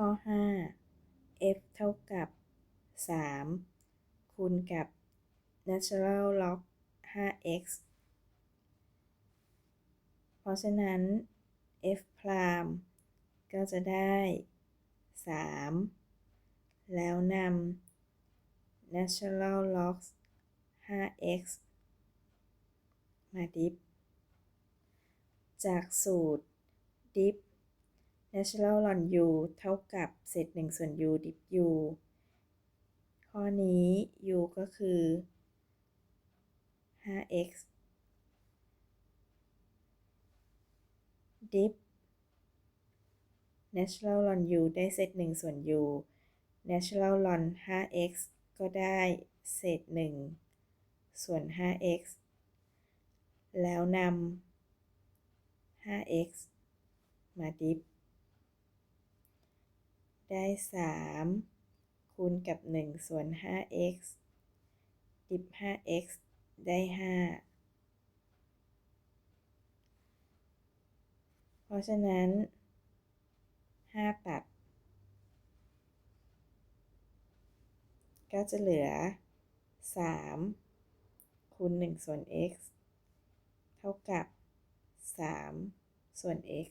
ข้อ 5 f เท่ากับ 3 คูณกับ natural log 5x เพราะฉะนั้น f พรามก็จะได้ 3 แล้วนำ natural log 5x มาดิฟจากสูตรดิฟ natural ln u เท่ากับเศษ1ส่วน u ดิฟ u ข้อนี้ u ก็คือ 5x ดิฟ natural ln u ได้เศษ1ส่วน u natural ln 5x ก็ได้เศษ 1 ส่วน 5x แล้วนำ 5x มาดิฟ ได้ 3 คูณกับ 1 ส่วน 5x ดิฟ 5x ได้ 5 เพราะฉะนั้น 5 ตัด ก็จะเหลือ 3 คูณ 1 ส่วน x เท่ากับ 3 ส่วน x